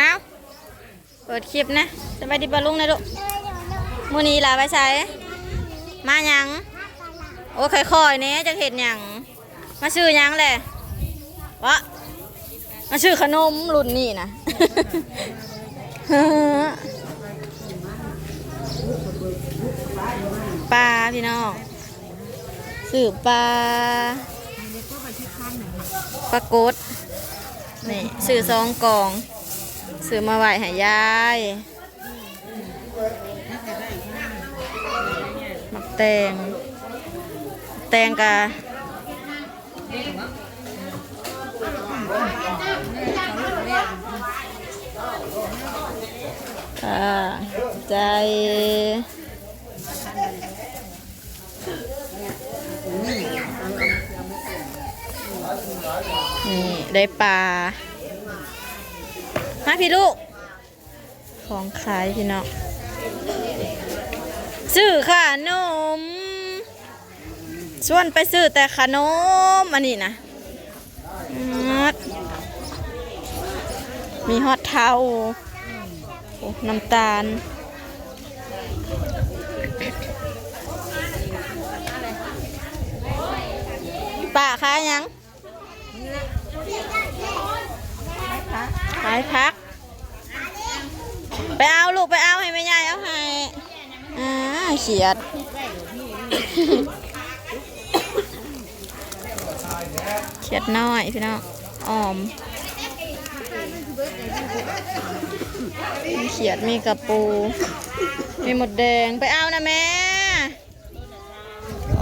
น้าวเปิดคลิปนะสบายดีปะลุงนะลูกมือนี้ลาไปใช้มาหยัง โอ้ค่อยๆเนี่ยจะเห็นหยังมาชื่อหยังแหละวะมาชื่อขนมรุ่นนี้นะปลาพี่น้องสื่อปลาปลากดนี่สื่อซองกล่อง สื่อมาไหวให้ยายมักแตง แตงกะค่ะใจนี่ได้ปลา มาพี่ลูก ของขายพี่น้องซื้อค่ะนมชวนไปซื้อแต่ขนมอันนี้นะมีฮอตเทาโอ้น้ำตาล ป้าขายหยัง ขาย พัก ไปเอาลูกไปเอาให้แม่ยายเอาให้อ่าเขียดเขียดน้อยพี่น้องออมมีเขียดมีกระปู มีหมดแดงไปเอานะแม่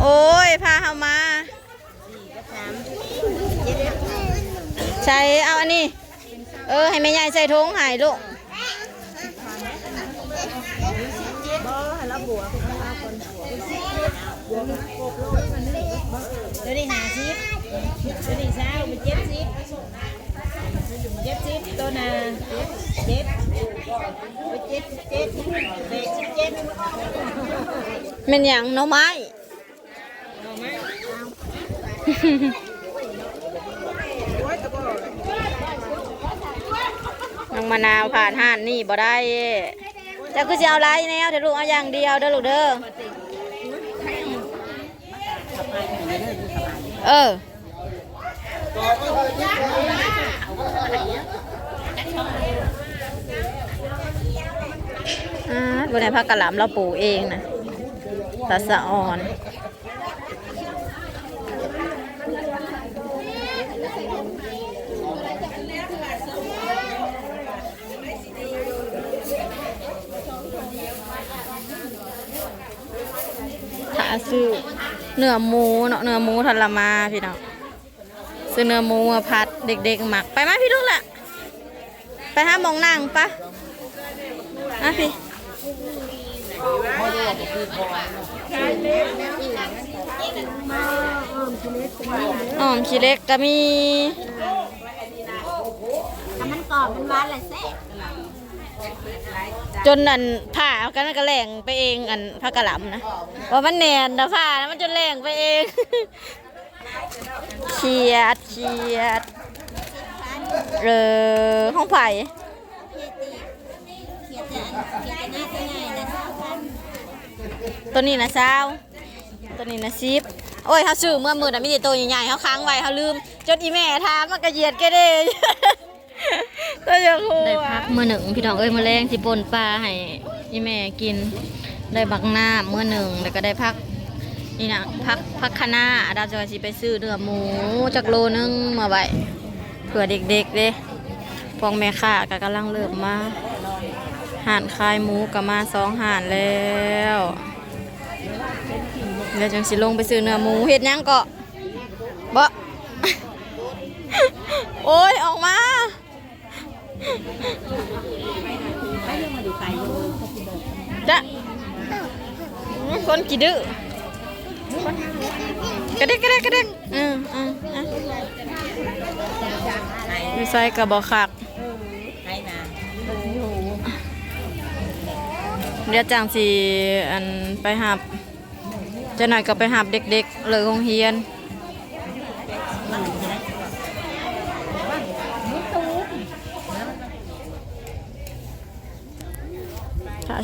โอ้ย พาเขามาใส่เอาอันนี้ เออ ให้แม่ยายใส่ถุงใหายลูกเดี๋ยวนี้หาซิปเดี๋ยวนี้เช้าไปเจ็ดซิปเจ็ดซิปตัวน่ะเจ็ดไปเจ็ดเจ็ดเจ็ดสิบเจ็ดเป็นอย่างหน่อไม้น้องม มะนาวผ่านห้านนี่บ่ได้เจะคือจะเอาไรแนวเดี๋ยวลูกเอาอย่างเดียวเด้อลูกเด้อเอออ่าบนในพักกะหล่ำเราปลูกเองนะตาสะอ่อน ซื้อเนื้อหมูเนาะเนื้อหมูทรมาพี่น้องซื้อเนื้อหมูมาพัดเด็กๆหมักไปไหมพี่ลูกละไปหามองนั่งปะอะพี่อ๋อมขี้เล็กก็มีมันกรอบมันหวานแหละแซ่ จนอันผ่าเอากันก็แหลงไปเองอันผักกะหล่ำนะว่ามันแนนนะผ่านะมันจนแหลงไปเองเขียดเขียดเออห้องไผ่เขียดจะเขียดจะหน้ายต้นตัวนี้นะเช้าตัวนี้นะซิปโอ้ยเขาซื้อเมื่อมือน่ะมีแต่ตัวใหญ่ๆเขาค้างไว้เขาลืม จนอีแม่ถามันกระเยียดแกเด้ ตัวอย่างหัวได้พักมือหนึ่งพี่น้องเอ้ยมือแรงสิปนปลาให้อีแม่กิน ได้บักหน้ามือหนึ่งแล้วก็ได้พักนี่นะพักพักคณะดาวจะสิไปซื้อเนื้อหมูจากโลนึงมาไว้เผื่อเด็กๆเด้พวกแม่ค้าก็กำลังเริ่มมาห่านคายหมูก็มาสองห่านแล้วเดี๋ยวจังสิลงไปซื้อเนื้อหมูเฮ็ดยังเกาะบ่โอ้ยออกมา จ้ะคนกี่ดื้อกระเด็กกระเด็กกระเด็กอืมอืมอะอยู่ใส่กระบอกคักเดี๋ยวจางสีอันไปหับจะหน่อยก็ไปหับเด็กๆ เลยโรงเรียน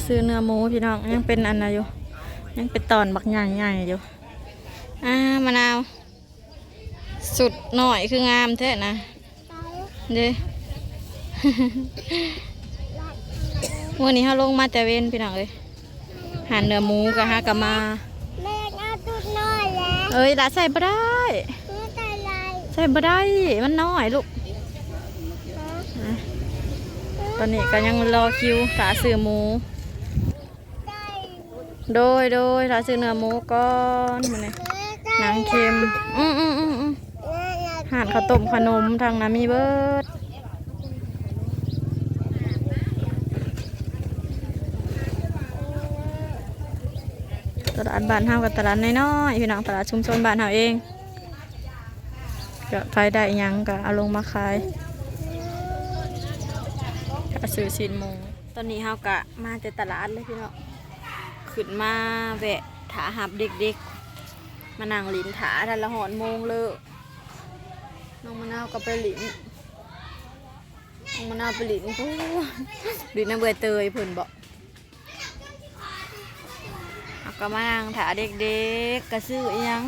ซื้อเนื้อหมูพี่น้องยังเป็นอันนะอยู่ ยังเป็นตอนบักใหญ่ๆอยู่ อ่ามะนาว สุดหน่อยคืองามแท้นะเด้วันนี้เขาลงมาแต่เว้นพี่น้องเลยหันเนื้อหมูกับฮากะมาแม่เอาตุ๊ดน้อยแล้วเอ้ยละใส่บ่ได้แม่แต่ไรใส่บ่ได้มันน้อยลูกอะตอนนี้ก็ยังรอคิวถาซื้อหมูได้ โดยโดยถาซื้อเนื้อหมูก่อนมันนี่แม่ได้หนังเค็ม อืมอืมอืมอืมแม่อาหานข้าวต้มขนมทางน้ำมีเบิดตลาดบ้านเฮากับตลาดน้อยๆพี่น้องตลาดชุมชนบ้านเฮาเองก็ใครได้ยังก็เอาลงมาขายก็ซื้อสินหมูตอนนี้เฮากะมาแต่ตลาดเลยพี่น้อง ขึ้นมาแวะถาหับเด็กๆ มานั่งลินถาทันละหอนโมงเลยน้องมะนาวก็ไปหลินน้องมะนาวไปหลินปู้หลินน้ำเบื่อเตยเพิ่นบอกเอาก็มานั่งถาเด็กๆก็ซื้อเอียง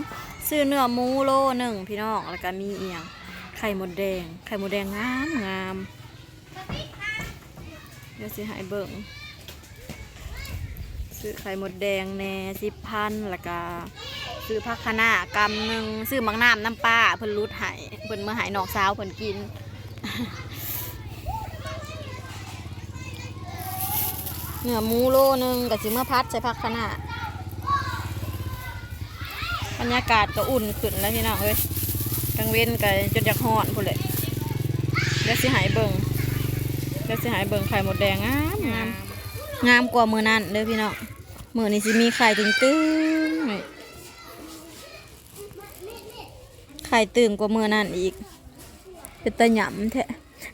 ซื้อเนื้อหมูโลหนึ่งพี่น้องแล้วก็มีเอียงไข่หมดแดง ไข่หมดแดงงามงามเดี๋ยวสิหายเบิ่ง ซื้อไข่มดแดงแน่สิบพันแล้วก็ซื้อผักคะน้ากำหนึ่งซื้อมังน้ำน้ำปลาเพิ่นรูดหายเพิ่นมาใหายนอกสาวเพิ่นกินเนื้อหมูโลหนึงกับสิเมื่อพัดใส่ผักคะน้าบรรยากาศก็อุ่นขึ้นแล้วพี่น้องเอ้ยกลางเว้นก็จนอยากฮ้อนพุ่นเลยเดี๋ยวสิหายเบิ่งเดี๋ยวสิหายเบิ่งไข่หมดแดงงามงามงามกว่ามือนั่นเด้อพี่น้อง มือนี้สิมีไข่ตึงตึงๆไข่ตื่มกว่ามือนั่นอีก เป็นตะหยำแท้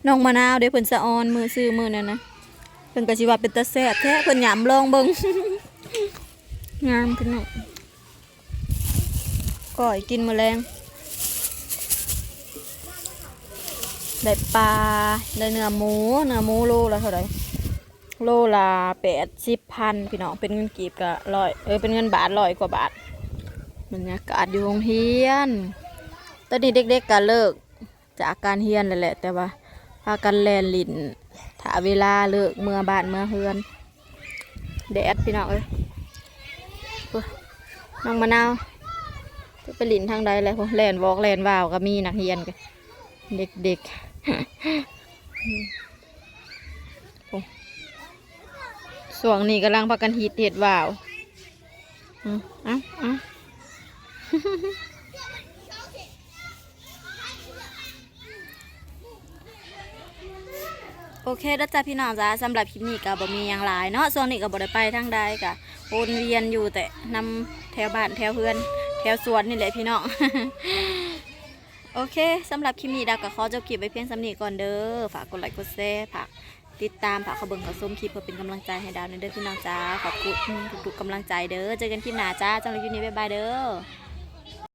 น้องมะนาวเดี๋ยวเพิ่นสะออนมือซื้อมือนั่นนะเพิ่นก็สิว่าเป็นตะแซ่บแท้เพิ่นหยำลองเบิ่งงามพี่น้องก่อยกินมแมลงได้ปลาได้เนื้อหมูเนื้อหมูโลละเท่าไหร่ โลละแปดสิบพันพี่น้องเป็นเงินกีบก็ร้อยเออเป็นเงินบาทร้อยกว่าบาทบรรยากาศอยู่โรงเรียน ตอนนี้เด็กๆก็เลิกจากการเรียนแล้วแหละ แต่ว่าพากันแลนลินถ้าเวลาเลิกเมื่อบานเมื่อเฮือนแดดพี่น้องเอ้ยน้องมะนาวจะไปลินทางใดเลยพวกแลนวอกแลนวาวก็มีนักเรียนกันเด็กๆ โอ้ ส่วงนี้กำลังพากันฮิตเห็ดวาวอืมเอ้าเอ้าโอเคแล้วจ้าพี่น้องจ้าสำหรับคลิปนี้ก็บ่มีอย่างหลายเนาะส่วนนี้ก็บ่ได้ไปทางใดก็วนเวียนอยู่แต่นำแถวบ้านแถวเพื่อน แถวสวนนี่แหละพี่น้องโอเคสำหรับคลิปนี้ดาวก็ขอจบคลิปไว้เพียงสำนีก่อนเด้อฝากกดไลค์กดแชร์ฝาก ติดตามฝากเขาเบิงเขาส้มคลิปเพื่อเป็นกำลังใจให้ดาวในเด้อพี่น้องจ้าขอบคุณทุกๆกำลังใจเด้อเจอกันคลิปหน้าจ้าจังเลยยูนี่บ๊ายบายเด้อ